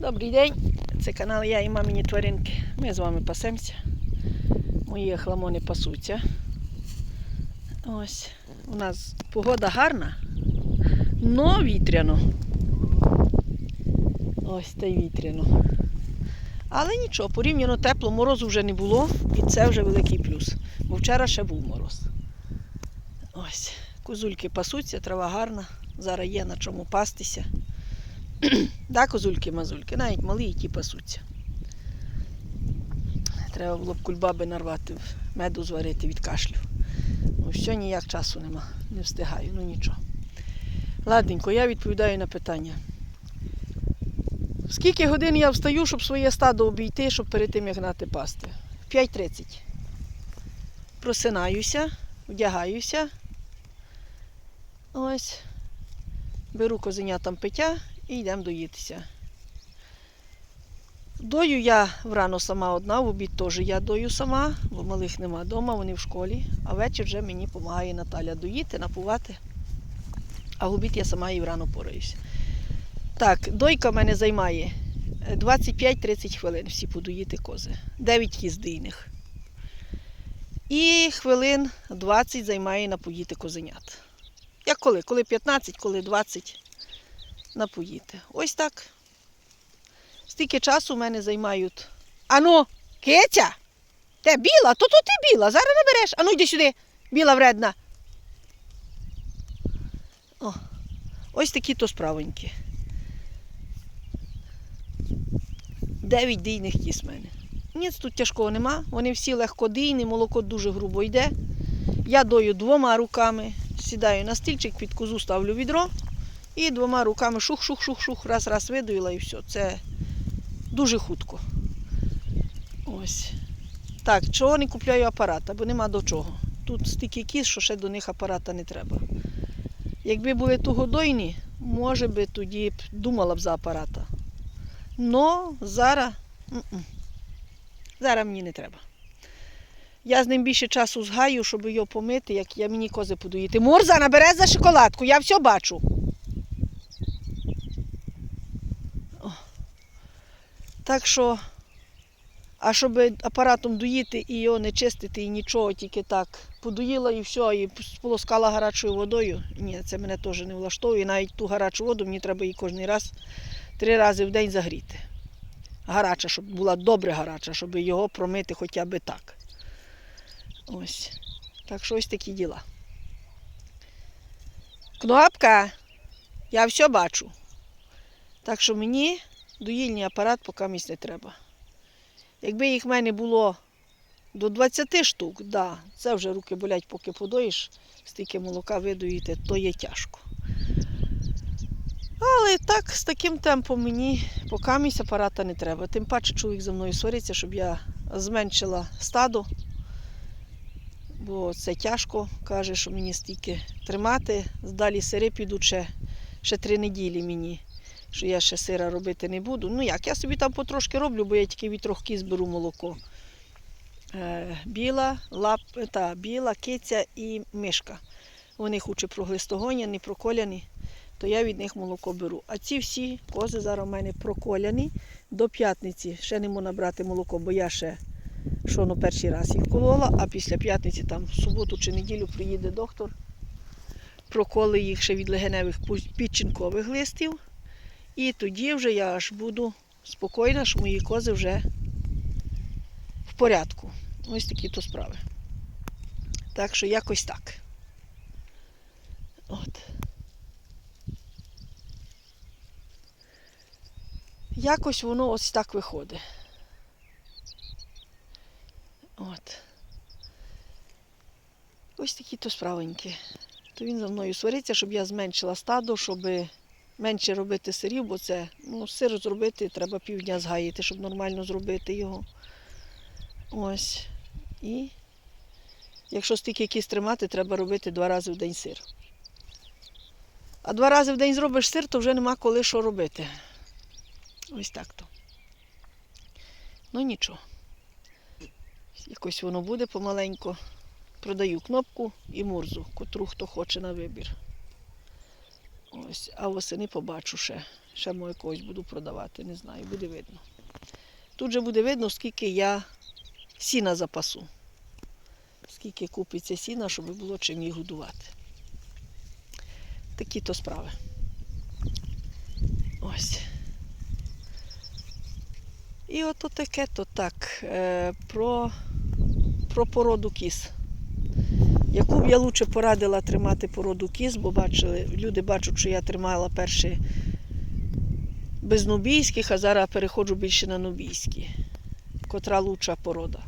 Добрий день, це канал Я і мамині тваринки. Ми з вами пасемося. Мої хламони пасуться. Ось. У нас погода гарна, но вітряно. Ось та й вітряно. Але нічого, порівняно тепло, морозу вже не було, і це вже великий плюс. Бо вчора ще був мороз. Ось. Козульки пасуться, трава гарна. Зараз є на чому пастися. Да, козульки-мазульки, навіть малі і ті пасуться. Треба було б кульбаби нарвати, меду зварити від кашлю. Ну, що ніяк часу нема, не встигаю, ну нічого. Ладненько, я відповідаю на питання. Скільки годин я встаю, щоб своє стадо обійти, щоб перед тим як гнати пасти? В 5.30. Просинаюся, вдягаюся. Ось. Беру козенятам пиття і йдемо доїтися. Дою я врано сама одна, в обід теж я дою сама, бо малих нема вдома, вони в школі, а ввечері вже мені допомагає Наталя доїти, напувати. А в обід я сама і врано пораюся. Так, дойка в мене займає е, 25-30 хвилин всі подоїти кози. 9 їздийних. І хвилин 20 займає напоїти козенят. Як коли? Коли 15, коли 20 напоїти. Ось так. Стільки часу в мене займають. Ану, киця! Те біла, то то ти біла, зараз не береш. Ану йди сюди, біла вредна. О, ось такі то справоньки. Дев'ять дійних кіс в мене. Ніц тут тяжкого нема. Вони всі легкодійні, молоко дуже грубо йде. Я дою двома руками, сідаю на стільчик, під козу ставлю відро і двома руками шух-шух-шух-шух, раз-раз видоїла і все. Це дуже хутко. Ось. Так, чого не купляю апарата, бо нема до чого. Тут стільки кіз, що ще до них апарата не треба. Якби були тугодойні, може би тоді б думала б за апарата. Но зараз, зараз мені не треба. Я з ним більше часу згаю, щоб його помити, як я мені кози подоїти. Мурза, набере за шоколадку, я все бачу. Так що, а щоб апаратом доїти і його не чистити, і нічого, тільки так подоїла і все, і сполоскала гарячою водою. Ні, це мене теж не влаштовує. Навіть ту гарячу воду мені треба її кожен раз три рази в день загріти. Гаряча, щоб була добре гаряча, щоб його промити хоча б так. Ось. Так що ось такі діла. Кнопка, я все бачу. Так що мені доїльний апарат поки місць не треба. Якби їх в мене було до 20 штук, да, це вже руки болять, поки подоїш, стільки молока видоїти, то є тяжко. Але так, з таким темпом мені поки місць апарата не треба. Тим паче чоловік за мною свариться, щоб я зменшила стадо бо це тяжко. Каже, що мені стільки тримати. Далі сири підуть ще, ще три неділі мені, що я ще сира робити не буду. Ну як, я собі там потрошки роблю, бо я тільки від трьох кіз беру молоко. Е, біла, лап, та, біла, киця і мишка. Вони хоче проглистогоняні, проколяні, то я від них молоко беру. А ці всі кози зараз у мене проколяні. До п'ятниці ще не можу набрати молоко, бо я ще що ну перший раз їх колола, а після п'ятниці, там в суботу чи неділю приїде доктор, проколи їх ще від легеневих підчинкових листів. І тоді вже я аж буду спокійна, що мої кози вже в порядку. Ось такі то справи. Так що якось так. От. Якось воно ось так виходить. От. Ось такі то справенькі. То він за мною свариться, щоб я зменшила стадо, щоб менше робити сирів, бо це ну, сир зробити треба півдня згаїти, щоб нормально зробити його. Ось. І якщо стільки якісь тримати, треба робити два рази в день сир. А два рази в день зробиш сир, то вже нема коли що робити. Ось так то. Ну нічого. Якось воно буде помаленько. Продаю кнопку і мурзу, котру хто хоче на вибір. Ось, а восени побачу ще, ще може когось буду продавати, не знаю, буде видно. Тут же буде видно, скільки я сіна запасу. Скільки купиться сіна, щоб було чим їх годувати. Такі то справи. Ось. І ото таке то так. Е, про, про породу кіз. Яку б я лучше порадила тримати породу кіз, бо бачили, люди бачать, що я тримала перші без нубійських, а зараз переходжу більше на нубійські. Котра лучша порода.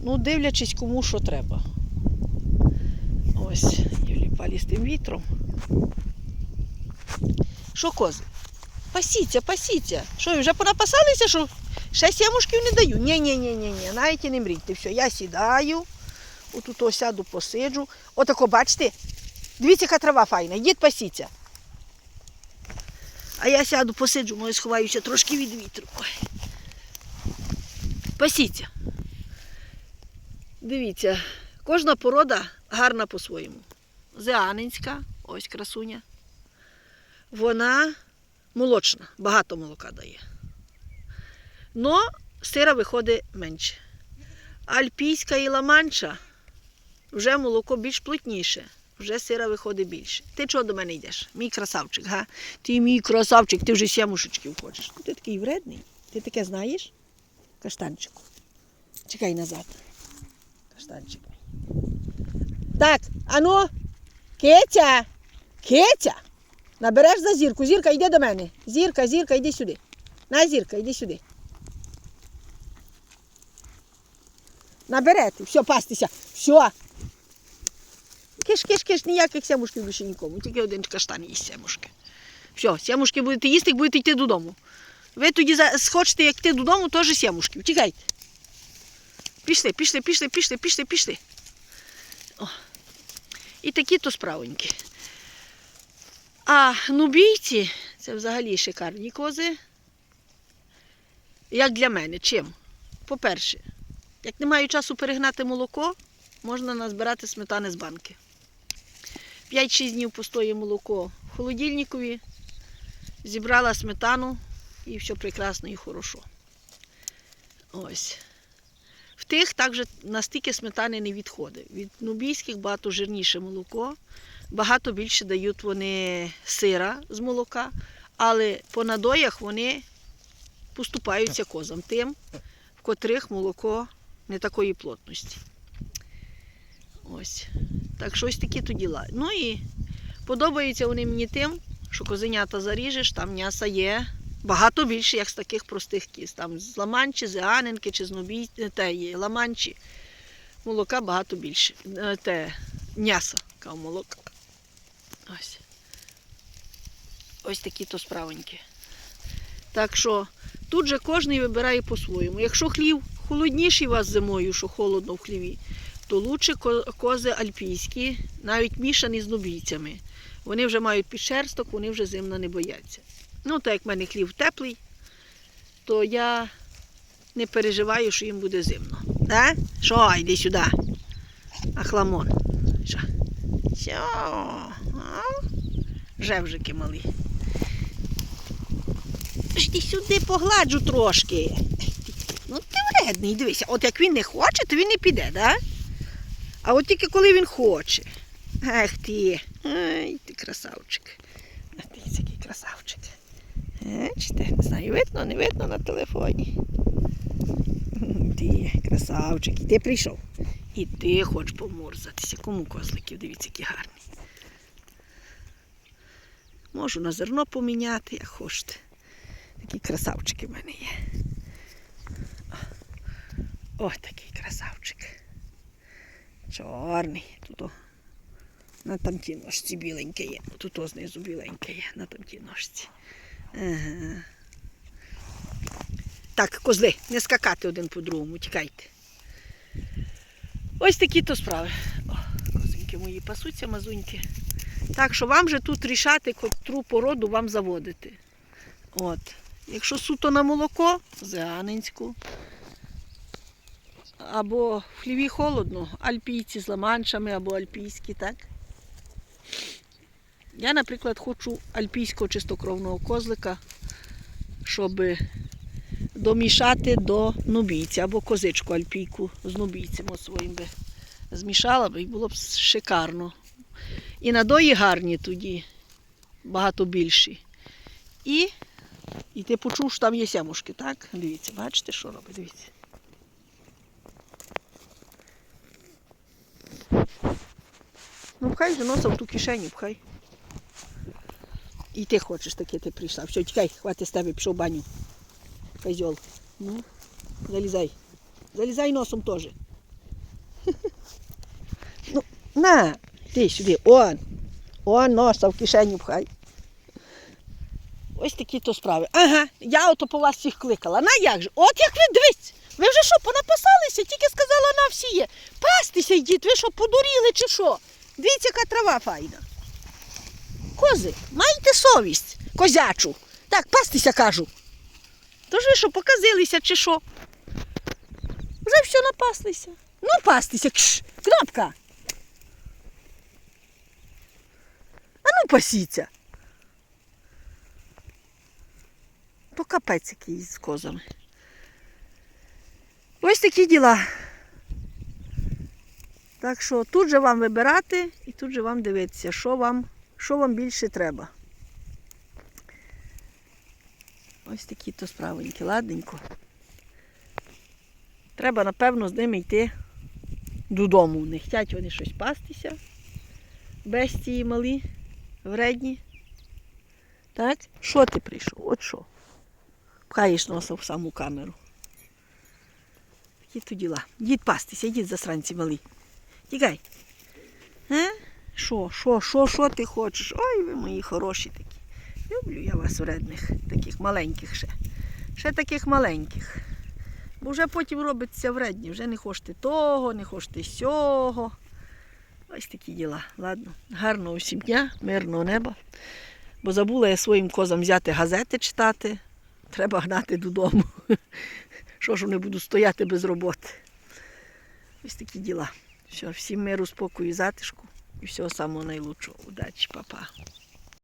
Ну, дивлячись, кому що треба. Ось, Юлі палі з тим вітром. Що кози? Пасіться, пасіться. Що, вже понапасалися, що ще сімушків не даю? Ні, ні, ні, ні, ні, навіть і не мрійте. Все, я сідаю, отут ось сяду, посиджу. Отако, бачите, дивіться, яка трава файна, йдіть пасіться. А я сяду, посиджу, може сховаюся трошки від вітру. Пасіться. Дивіться, кожна порода гарна по-своєму. Зеанинська, ось красуня. Вона молочна, багато молока дає. Но сира виходить менше. Альпійська і ламанча вже молоко більш плотніше, вже сира виходить більше. Ти чого до мене йдеш? Мій красавчик, га? Ти мій красавчик, ти вже сямушечків хочеш. Ти такий вредний. Ти таке знаєш? Каштанчику. Чекай назад. Каштанчик. Так, ану, Киця, Киця. Набереш за зірку. Зірка, йди до мене. Зірка, зірка, йди сюди. На, зірка, йди сюди. Наберете, все, пастися. Все. Киш, киш, киш, ніяких сямушків більше нікому. Тільки один каштан їсть сямушки. Все, сямушки будете їсти, як будете йти додому. Ви тоді схочете, як йти додому, теж сямушків. Тікайте. Пішли, пішли, пішли, пішли, пішли, пішли. О. І такі то справоньки. А нубійці це взагалі шикарні кози. Як для мене, чим? По-перше, як не маю часу перегнати молоко, можна назбирати сметани з банки. 5-6 днів постоє молоко в холодильникові, зібрала сметану і все прекрасно і хорошо. Ось. В тих також настільки сметани не відходить. Від нубійських багато жирніше молоко, багато більше дають вони сира з молока, але по надоях вони поступаються козам тим, в котрих молоко не такої плотності. Ось. Так що ось такі то діла. Ну і подобаються вони мені тим, що козенята заріжеш, там м'яса є багато більше, як з таких простих кіз. Там з ламанчі, з Іанинки чи з Нубій, те, є, ламанчі. Молока багато більше. Е, Те, м'яса, кав молока. Ось. Ось такі то справоньки. Так що тут же кожен вибирає по-своєму. Якщо хлів холодніший у вас зимою, що холодно в хліві, то лучше кози альпійські, навіть мішані з нубійцями. Вони вже мають підшерсток, вони вже зимно не бояться. Ну, так як в мене хлів теплий, то я не переживаю, що їм буде зимно. Да? Що, йди сюди. Ахламон. Що? Що? Жевжики малі. Ти сюди погладжу трошки. Ну ти вредний, дивися. От як він не хоче, то він не піде, да? А от тільки коли він хоче. Ах ти. Ай, ти красавчик. А ти який красавчик. Бачите, не знаю, видно, не видно на телефоні. Ти красавчик, і ти прийшов. І ти хочеш поморзатися. Кому козликів, дивіться, які гарні. Можу на зерно поміняти, як хочете. Такі красавчики в мене є. Ось такий красавчик. Чорний. Тут на тамтій ножці біленьке є. Тут о, знизу біленьке є на тамтій ножці. Ага. Так, козли, не скакати один по другому, тікайте. Ось такі то справи. О, козинки мої пасуться, мазуньки. Так що вам же тут рішати, котру породу вам заводити. От. Якщо суто на молоко, зеанинську. Або в хліві холодно, альпійці з ламанчами або альпійські, так? Я, наприклад, хочу альпійського чистокровного козлика щоб домішати до нубійця або козичку альпійку з нубійцем своїм би змішала би і було б шикарно. І надої гарні тоді, багато більші. І, і ти почув, що там є сямушки, так? Дивіться, бачите, що робить, дивіться. Ну, пхай же носа в ту кишеню, пхай. І ти хочеш таке, ти прийшла. Все, тікай, хватить з тебе, пішов в баню. Козьол. Ну, залізай. Залізай носом теж. Ну, на, ти сюди, он. Он носа в кишеню пхай. Ось такі то справи. Ага, я ото по вас всіх кликала. На як же? От як ви дивіться. Ви вже що, понапасалися? Тільки сказала на всі є. Пастися йдіть, ви що, подуріли чи що? Дивіться, яка трава файна. Кози, майте совість, козячу. Так, пастися кажу. Тож ви що, показилися чи що? Вже все напаслися. Ну, пастися, кш, кнопка. А ну пасіться. То капець який з козами. Ось такі діла. Так що тут же вам вибирати і тут же вам дивитися, що вам, що вам більше треба. Ось такі то справенькі, ладненько. Треба, напевно, з ними йти додому. Не хочуть вони щось пастися. Бестії малі, вредні. Так? Що ти прийшов? От що? Пхаєш носа в саму камеру. Такі то діла. Дід пастися, дід засранці малі. Тікай. Е? Що, що, що, що ти хочеш? Ой, ви мої хороші такі. Люблю я вас вредних, таких маленьких ще. Ще таких маленьких. Бо вже потім робиться вредні, вже не хочете того, не хочете сього. Ось такі діла. Ладно, гарного всім дня, мирного неба. Бо забула я своїм козам взяти газети читати. Треба гнати додому. Що ж вони будуть стояти без роботи. Ось такі діла. Все, всім миру, спокою, затишку і всього самого найлучшого. Удачі, папа.